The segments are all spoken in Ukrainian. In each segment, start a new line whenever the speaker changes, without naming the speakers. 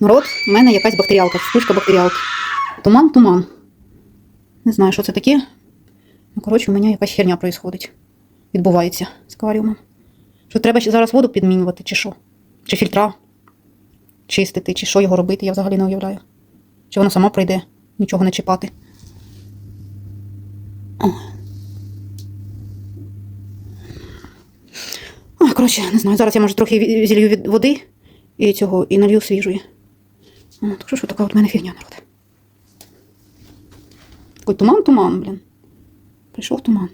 Народ, в мене якась бактеріалка, вспишка бактеріалки. Туман, туман. Не знаю, що це таке. Ну, коротше, у мене якась херня происходить. Відбувається з акваріумом. Що треба зараз воду підмінювати, чи що? Чи фільтра чистити, чи що його робити, я взагалі не уявляю. Чи воно само прийде, нічого не чіпати. Коротше, не знаю. Зараз я може трохи зілью від води і цього, і налью свіжої. О, так що ж така от мене фігня, народ. Такий туман, туман, блін. Прийшов туман.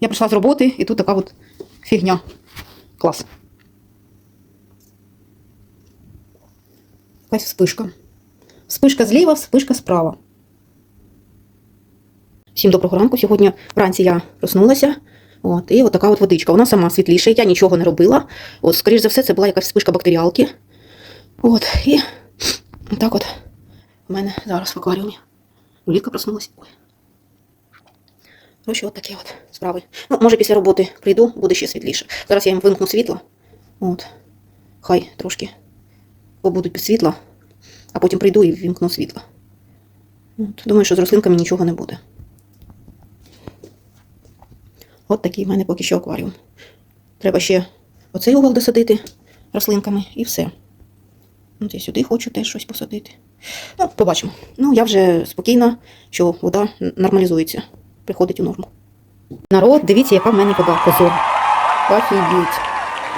Я прийшла з роботи, і тут така от фігня. Клас. Якась вспишка. Вспишка зліва, вспишка справа. Всім доброго ранку. Сьогодні вранці я проснулася. От, і от така от водичка. Вона сама світліша, я нічого не робила. От, скоріш за все, це була якась вспишка бактеріалки. От, і так от у мене зараз в акваріумі. Улітка проснулася. Ой. Коротше, от такі от справи. Ну, може, після роботи прийду, буде ще світліше. Зараз я їм вимкну світло. От. Хай трошки побудуть без світла, а потім прийду і вімкну світло. От. Думаю, що з рослинками нічого не буде. От такий в мене поки що акваріум. Треба ще оцей угол досадити рослинками і все. От я сюди хочу теж щось посадити. Ну, побачимо. Ну, я вже спокійна, що вода нормалізується, приходить у норму. Народ, дивіться, яка в мене вода позор. Офігеть.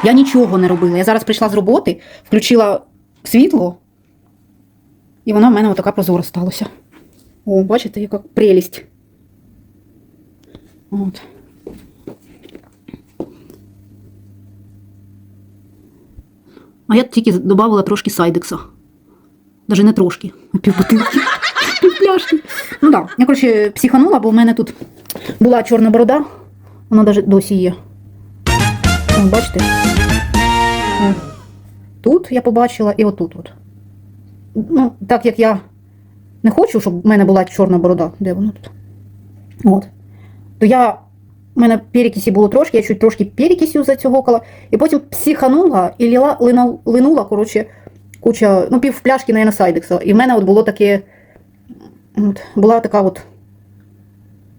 Я нічого не робила. Я зараз прийшла з роботи, включила світло, і вона в мене отака прозора сталася. О, бачите, яка прелість. От. А я тільки додавала трошки сайдекса. Даже не трошки, а півбутилки. Півпляшки. Ну так, я, коротше, психанула, бо в мене тут була чорна борода, вона навіть досі є. О, бачите? Тут я побачила і отут. От. Ну, так як я не хочу, щоб в мене була чорна борода. Де вона тут? От. То я у мене перекисі було трошки, я чуть трошки перекисю зацьогокала, і потім психанула і ліла, лина, линула, коротше, куча, ну, пів пляшки, наверное, сайдекса. І в мене от було таке, от, була така от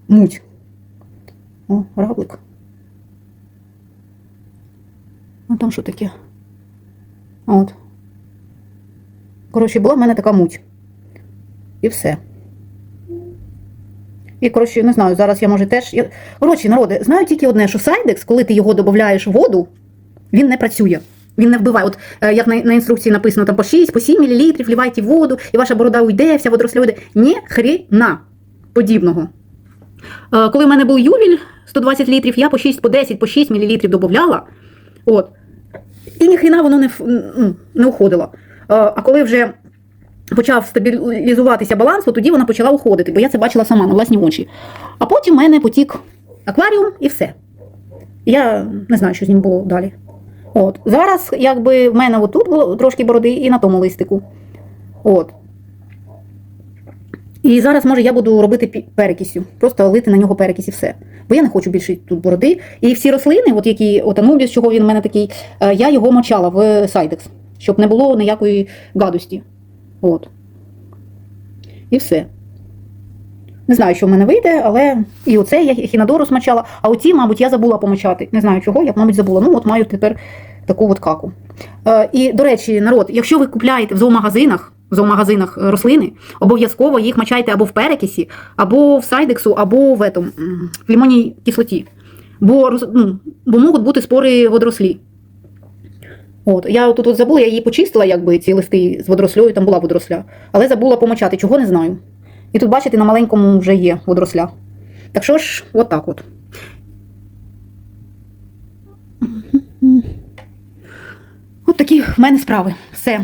муть. О, равлик. Ну там що таке? От. Коротше, була в мене така муть. І все. І, коротше, не знаю, зараз я може теж. Коротше, народи, знаю тільки одне, що сайдекс, коли ти його додаєш в воду, він не працює. Він не вбиває. От е, як на, на інструкції написано там по 6, по 7 мл, вливайте в воду, і ваша борода уйде, вся водоросля уйде. Ні хрена подібного. Е, коли в мене був ювіль 120 літрів, я по 6, по 10, по 6 мл додавала. От. І ніхрена воно не, не уходило. Е, А коли вже почав стабілізуватися баланс, от тоді вона почала уходити, бо я це бачила сама на власні очі. А потім в мене потік акваріум і все. Я не знаю, що з ним було далі. От. Зараз, якби в мене отут було трошки бороди і на тому листику. От. І зараз, може, я буду робити перекисю, просто лити на нього перекись і все. Бо я не хочу більше тут бороди. І всі рослини, от які, от анубіс, чого він в мене такий, е, я його мочала в сайдекс, щоб не було ніякої гадості. От. І все. Не знаю, що в мене вийде, але і оце я хінадору смачала, а оці, мабуть, я забула помочати. Не знаю чого, я, мабуть, забула. Ну, от маю тепер таку от каку. Е, і, до речі, народ, якщо ви купляєте в зоомагазинах, в зоомагазинах е, рослини, обов'язково їх мачайте або в перекисі, або в сайдексу, або в, этом, в лимонній кислоті. Бо, ну, бо можуть бути спори водорослі. От, я тут от забула, я її почистила, якби ці листи з водоросльою, там була водоросля, але забула помочати, чого не знаю. І тут, бачите, на маленькому вже є водоросля. Так що ж, от так от. От такі в мене справи. Все.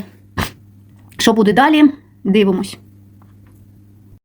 Що буде далі? Дивимось.